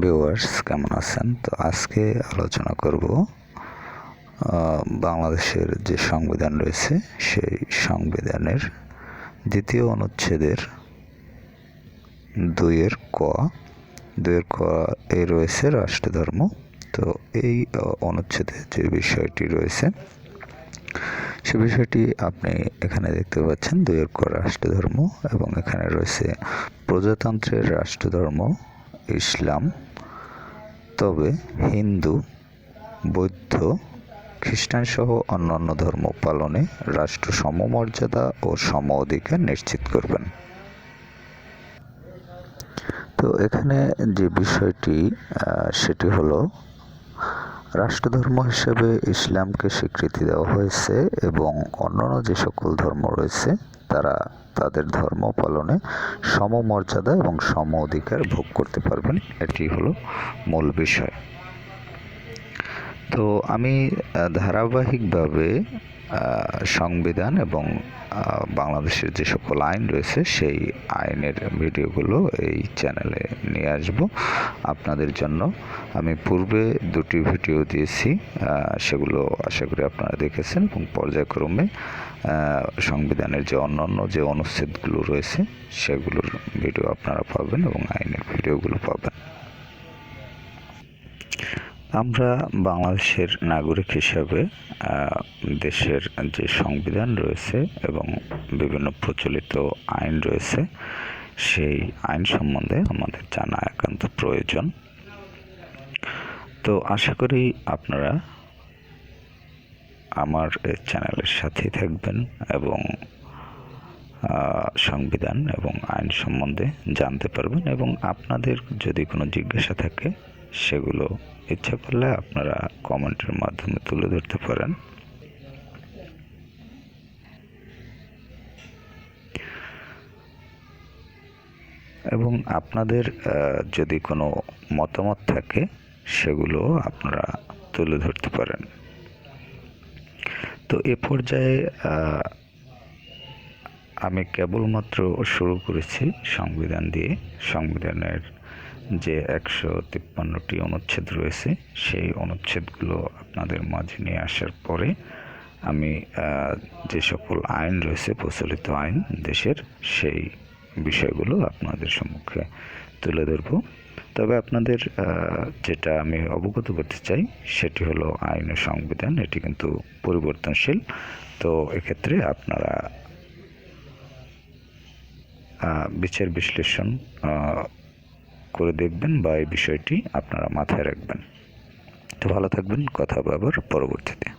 Viewers কেমন আছেন? তো আজকে আলোচনা করব বাংলাদেশের যে সংবিধান রয়েছে, সেই সংবিধানের দ্বিতীয় অনুচ্ছেদের দুইয়ের ক। দুইয়ের ক এ রয়েছে রাষ্ট্রধর্ম। তো এই অনুচ্ছেদে যে বিষয়টি রয়েছে, সে বিষয়টি আপনি এখানে দেখতে পাচ্ছেন। দুইয়ের ক রাষ্ট্রধর্ম এবং এখানে রয়েছে প্রজাতন্ত্রের রাষ্ট্রধর্ম। ইসলাম, তবে হিন্দু, বৌদ্ধ খ্রিস্টান সহ অন্যান্য ধর্ম পালনে রাষ্ট্র সমমর্যাদা ও সম অধিকার নিশ্চিত করবেন। তো এখানে যে বিষয়টি সেটি হলো রাষ্ট্রধর্ম হিসেবে ইসলামকে স্বীকৃতি দেওয়া হয়েছে এবং অন্যান্য যে সকল ধর্ম রয়েছে, তারা তাদের ধর্ম পালনে সমমর্যাদা এবং সম অধিকার ভোগ করতে পারবেন। এটি হলো মূল বিষয়। তো আমি ধারাবাহিকভাবে সংবিধান এবং বাংলাদেশের যে সকল আইন রয়েছে, সেই আইনের ভিডিওগুলো এই চ্যানেলে নিয়ে আসব। আপনাদের জন্য আমি পূর্বে দুটি ভিডিও দিয়েছি সেগুলো আশা করি আপনারা দেখেছেন এবং পর্যায়ক্রমে সংবিধানের যে অন্যান্য যে অনুচ্ছেদগুলো রয়েছে, সেগুলোর ভিডিও আপনারা পাবেন এবং আইনের ভিডিওগুলো পাবেন। আমরা বাংলাদেশের নাগরিক হিসাবে দেশের যে সংবিধান রয়েছে এবং বিভিন্ন প্রচলিত আইন রয়েছে, সেই আইন সম্বন্ধে আমাদের জানা একান্ত প্রয়োজন। তো আশা করি আপনারা আমার চ্যানেলের সাথে থাকবেন এবং সংবিধান এবং আইন সম্বন্ধে জানতে পারবেন এবং আপনাদের যদি কোনো জিজ্ঞাসা থাকে সেগুলো ইচ্ছা করলে আপনারা কমেন্টের মাধ্যমে তুলে ধরতে পারেন। এবং আপনাদের যদি কোনো মতামত থাকে, সেগুলো আপনারা তুলে ধরতে পারেন। তো এ পর্যায়ে আমি কেবলমাত্র শুরু করেছি সংবিধান দিয়ে। সংবিধানের যে একশো তিপ্পান্নটি অনুচ্ছেদ রয়েছে, সেই অনুচ্ছেদগুলো আপনাদের মাঝে নিয়ে আসার পরে আমি যে সকল আইন রয়েছে, প্রচলিত আইন দেশের, সেই বিষয়গুলো আপনাদের সম্মুখে তুলে ধরব। তবে আপনাদের যেটা আমি অবগত করতে চাই, সেটি হলো আইন ও সংবিধান। এটি কিন্তু পরিবর্তনশীল। তো এক্ষেত্রে আপনারা বিচার বিশ্লেষণ করে দেখবেন বা এই বিষয়টি আপনারা মাথায় রাখবেন। তো ভালো থাকবেন, কথা হবে আবার পরবর্তীতে।